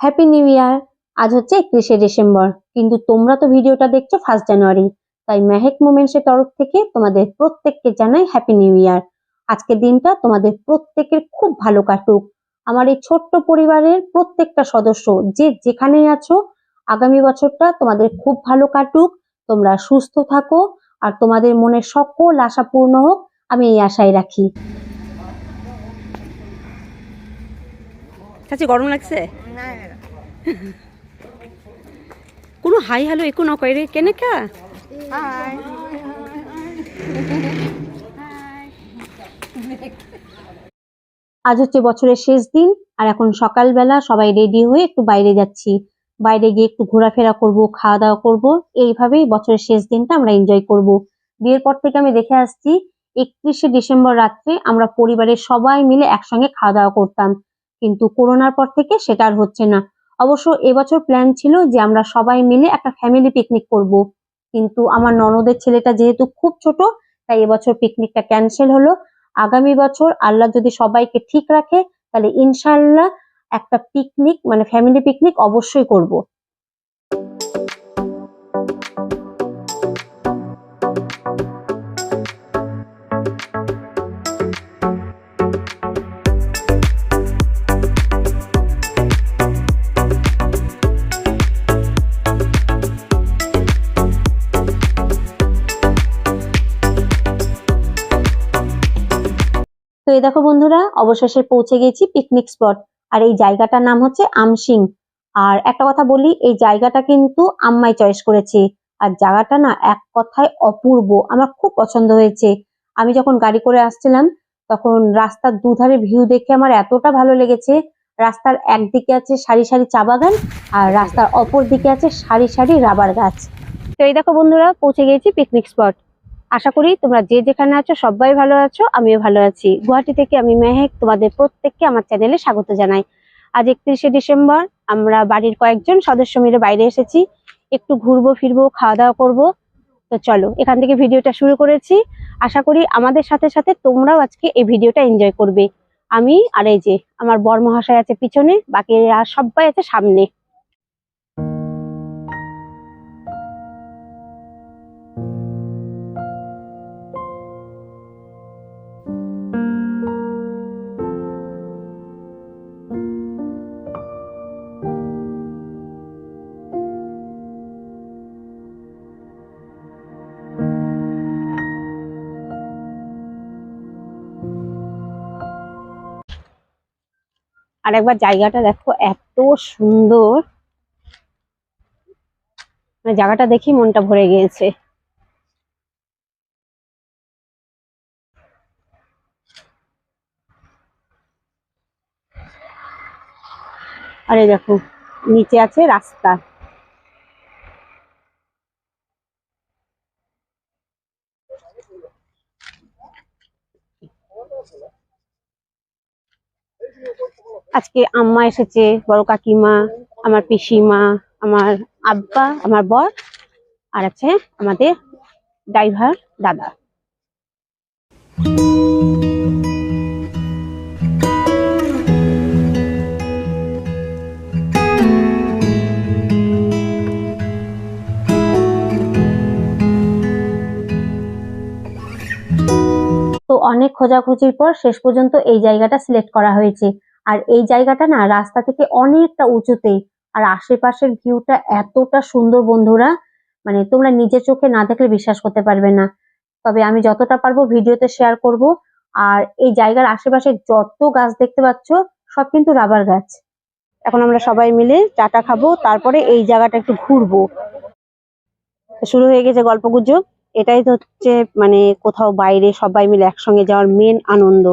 Happy new year আজ হচ্ছে একত্রিশে ডিসেম্বর, কিন্তু তোমরা তো ভিডিওটা দেখছ ফার্স্ট জানুয়ারি তাই মেহেক মোমেন্টসের তরফ থেকে তোমাদের প্রত্যেককে জানাই হ্যাপি নিউ ইয়ার আজকের দিনটা তোমাদের প্রত্যেকের খুব ভালো কাটুক। আমার এই ছোট্ট পরিবারের প্রত্যেকটা সদস্য যে যেখানেই আছো, আগামী বছরটা তোমাদের খুব ভালো কাটুক। তোমরা সুস্থ থাকো আর তোমাদের মনের সকল আশা পূর্ণ হোক, আমি এই আশাই রাখি। গরম লাগছে? কোনো হাই হ্যালো একো নকয় রে কেনেকা? আজ হচ্ছে বছরের শেষ দিন আর এখন সকালবেলা সবাই রেডি হয়ে একটু বাইরে যাচ্ছি। বাইরে গিয়ে একটু ঘোরাফেরা করব খাওয়া দাওয়া করব এইভাবেই বছরের শেষ দিনটা আমরা এনজয় করব। বিয়ের পর থেকে আমি দেখে আসছি একত্রিশে ডিসেম্বর রাত্রে আমরা পরিবারের সবাই মিলে একসঙ্গে খাওয়া দাওয়া করতাম। কিন্তু করোনার পর থেকে সেটা আর হচ্ছে না। অবশ্য এবছর প্ল্যান ছিল যে আমরা সবাই মিলে একটা ফ্যামিলি পিকনিক করব। কিন্তু আমার ননদের ছেলেটা যেহেতু খুব ছোট, তাই এবছর পিকনিকটা ক্যান্সেল হলো। আগামী বছর আল্লাহ যদি সবাইকে ঠিক রাখে, তাহলে ইনশাল্লাহ একটা পিকনিক মানে ফ্যামিলি পিকনিক অবশ্যই করব। এই দেখো বন্ধুরা, অবশেষে পৌঁছে গেছি পিকনিক স্পট আর এই জায়গাটার নাম হচ্ছে আমসিং আর একটা কথা বলি, এই জায়গাটা কিন্তু আম্মাই চয়েস করেছে। আর জায়গাটা না এক কথায় অপূর্ব, আমার খুব পছন্দ হয়েছে। আমি যখন গাড়ি করে আসছিলাম, তখন রাস্তার দুধারে ভিউ দেখে আমার এতটা ভালো লেগেছে। রাস্তার একদিকে আছে সারি সারি চা বাগান, আর রাস্তার অপর দিকে আছে সারি সারি রাবার গাছ। তো এই দেখো বন্ধুরা, পৌঁছে গেছি পিকনিক স্পট আশা করি তোমরা যে যেখানে আছো, সবাই ভালো আছো, আমিও ভালো আছি। গুয়াহাটি থেকে আমি মেহেক, তোমাদের প্রত্যেককে আমার চ্যানেলে স্বাগত জানাই। আজ একত্রিশে ডিসেম্বর, আমরা বাড়ির কয়েকজন সদস্য মিলে বাইরে এসেছি। একটু ঘুরবো, ফিরবো খাওয়া দাওয়া করব। তো চলো, এখান থেকে ভিডিওটা শুরু করেছি। আশা করি আমাদের সাথে সাথে তোমরাও আজকে এই ভিডিওটা এনজয় করবে। আমি আর এই যে, আমার বর মহাশয় আছে পিছনে, বাকি আর সবাই আছে সামনে। আর একবার জায়গাটা দেখো, এত সুন্দর। মানে জায়গাটা দেখি মনটা ভরে গিয়েছে। আরে দেখো, নিচে আছে রাস্তা। আজকে আম্মা এসেছে, বড় কাকিমা, আমার পিসিমা, আমার আব্বা, আমার বর, আর আছে আমাদের ড্রাইভার দাদা। খোঁজাখুঁজির পর শেষ পর্যন্ত এই জায়গাটা সিলেক্ট করা হয়েছে। আর এই জায়গাটা না রাস্তা থেকে অনেকটা উঁচুতে আর আশেপাশের ভিউটা এতটা সুন্দর বন্ধুরা মানে তোমরা নিজের চোখে না দেখলে বিশ্বাস করতে পারবে না। তবে আমি যতটা পারব ভিডিওতে শেয়ার করব। আর এই জায়গার আশেপাশে যত গাছ দেখতে পাচ্ছ, সব কিন্তু রাবার গাছ। এখন আমরা সবাই মিলে চাটা খাব, তারপরে এই জায়গাটা একটু ঘুরবো। শুরু হয়ে গেছে গল্পগুজব। এটাই তো হচ্ছে মানে কোথাও বাইরে সবাই মিলে একসঙ্গে যাওয়ার মেন আনন্দ।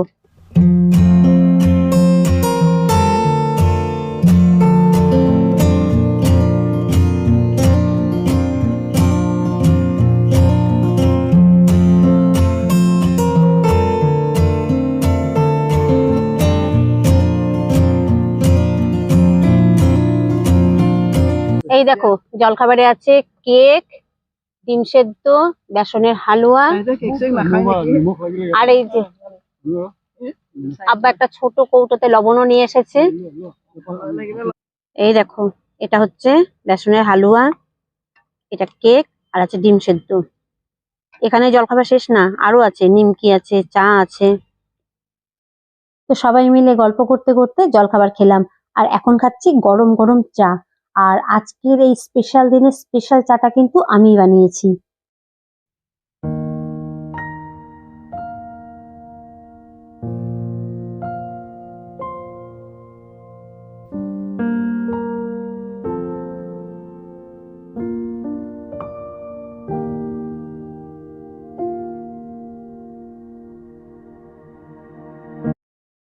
এই দেখো, জলখাবারে আছে কেক ডিম সেদ্ধ বেসনের হালুয়া আর এই যে আব্বা একটা ছোট কৌটোতে লবণও নিয়ে এসেছে। এই দেখো এটা হচ্ছে বেসনের হালুয়া এটা কেক আর আছে ডিম সেদ্ধ। এখানে জলখাবার শেষ না আরও আছে নিমকি আছে চা আছে। তো সবাই মিলে গল্প করতে করতে জলখাবার খেলাম আর এখন খাচ্ছি গরম গরম চা। আর আজকের এই স্পেশাল দিনে স্পেশাল চাটা কিন্তু আমিই বানিয়েছি।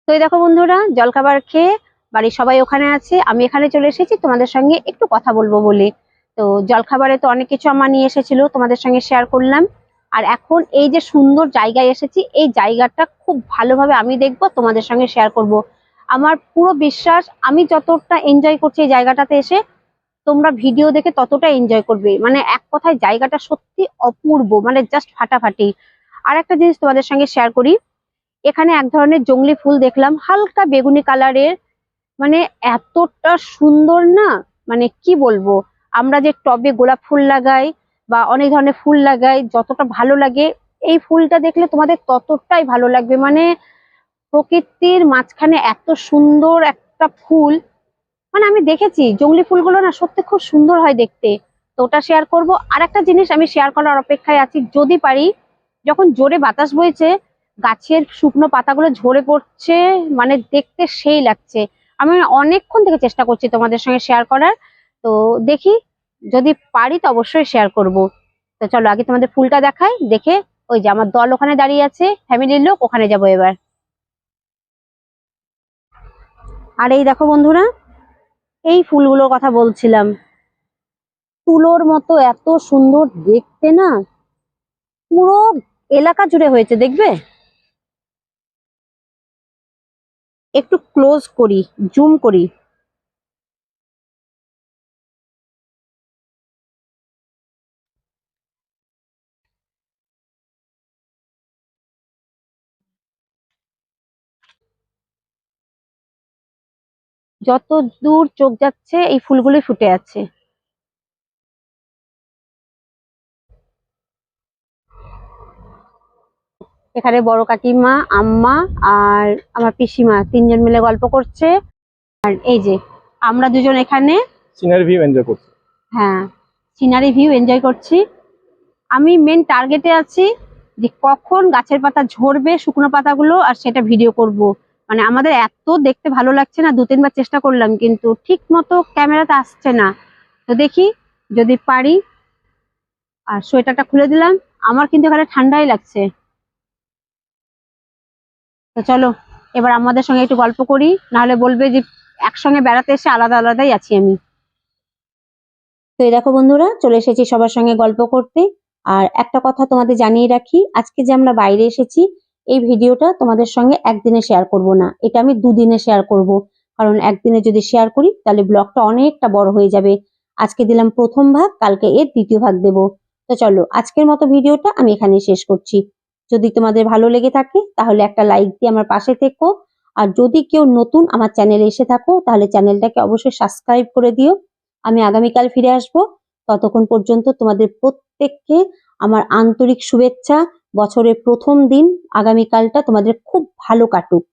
তো এই দেখো বন্ধুরা, জলখাবার খেয়ে বাড়ির সবাই ওখানে আছে, আমি এখানে চলে এসেছি, তোমাদের সঙ্গে একটু কথা বলব বলে। তো জলখাবারে তো অনেক কিছু আমার নিয়ে এসেছিল, তোমাদের সঙ্গে শেয়ার করলাম। আর এখন এই যে সুন্দর জায়গায় এসেছি, এই জায়গাটা খুব ভালোভাবে আমি দেখব, তোমাদের সঙ্গে শেয়ার করব। আমার পুরো বিশ্বাস, আমি যতটা এনজয় করছি এই জায়গাটাতে এসে, তোমরা ভিডিও দেখে ততটা এনজয় করবে। মানে এক কথায় জায়গাটা সত্যি অপূর্ব মানে জাস্ট ফাটাফাটি। আর একটা জিনিস তোমাদের সঙ্গে শেয়ার করি, এখানে এক ধরনের জংলি ফুল দেখলাম, হালকা বেগুনি কালারের মানে এতটা সুন্দর না? মানে কি বলব? আমরা যে টবে গোলাপ ফুল লাগাই বা অনেক ধরনের ফুল লাগাই, যতটা ভালো লাগে, এই ফুলটা দেখলে তোমাদের ততটাই ভালো লাগবে। মানে প্রকৃতির মাঝখানে এত সুন্দর একটা ফুল। মানে আমি দেখেছি জংলি ফুলগুলো না সত্যি খুব সুন্দর হয় দেখতে। তো ওটা শেয়ার করব। আর একটা জিনিস আমি শেয়ার করার অপেক্ষায় আছি, যদি পারি, যখন জোরে বাতাস বইছে, গাছের শুকনো পাতাগুলো ঝরে পড়ছে মানে দেখতে সেই লাগছে। আমি অনেকক্ষণ থেকে চেষ্টা করছি তোমাদের সঙ্গে শেয়ার করার। তো দেখি, যদি পারি তো অবশ্যই শেয়ার করব। তো চলো, আগে তোমাদের ফুলটা দেখাই, দেখে ওই যে আমার দল ওখানে দাঁড়িয়ে আছে ফ্যামিলির লোক, ওখানে যাব এবার। আর এই দেখো বন্ধুরা, এই ফুলগুলোর কথা বলছিলাম। তুলোর মতো এত সুন্দর দেখতে না, পুরো এলাকা জুড়ে হয়েছে, দেখবে? একটু ক্লোজ করি জুম করি। যত দূর চোখ যাচ্ছে এই ফুলগুলোই ফুটে আছে। এখানে বড় কাকিমা আম্মা আর আমার পিসিমা তিনজন মিলে গল্প করছে। আর এই যে আমরা দুজন এখানে। সিনারি ভিউ এনজয় করছি। হ্যাঁ সিনারি ভিউ এনজয় করছি। আমি মেন টার্গেটে আছি যে কখন গাছের পাতা ঝরবে শুকনো পাতাগুলো আর সেটা ভিডিও করব। মানে আমাদের এত দেখতে ভালো লাগছে না দু তিনবার চেষ্টা করলাম কিন্তু ঠিক মতো ক্যামেরাতে আসছে না। তো দেখি যদি পারি। আর সোয়েটারটা খুলে দিলাম। আমার কিন্তু এখানে ঠান্ডাই লাগছে। তো চলো, এবার আমাদের সঙ্গে একটু গল্প করি, নাহলে বলবে যে একসঙ্গে বেড়াতে এসে আলাদা আলাদাই আছি আমি। তো এই দেখো বন্ধুরা, চলে এসেছি সবার সঙ্গে গল্প করতে। আর একটা কথা তোমাদের জানিয়ে রাখি, আজকে যে আমরা বাইরে এসেছি, এই ভিডিওটা তোমাদের সঙ্গে একদিনে শেয়ার করব না, এটা আমি দুদিনে শেয়ার করব। কারণ একদিনে যদি শেয়ার করি, তাহলে ব্লগটা অনেকটা বড় হয়ে যাবে। আজকে দিলাম প্রথম ভাগ, কালকে এর দ্বিতীয় ভাগ দেব। তো চলো, আজকের মতো ভিডিওটা আমি এখানেই শেষ করছি। যদি তোমাদের ভালো লেগে থাকে, তাহলে একটা লাইক দিয়ে আমার পাশে থেকো। আর যদি কেউ নতুন আমার চ্যানেলে এসে থাকো, তাহলে চ্যানেলটাকে অবশ্যই সাবস্ক্রাইব করে দিও। আমি আগামীকাল ফিরে আসব। ততক্ষণ পর্যন্ত তোমাদের প্রত্যেককে আমার আন্তরিক শুভেচ্ছা। বছরের প্রথম দিন, আগামীকালটা তোমাদের খুব ভালো কাটুক।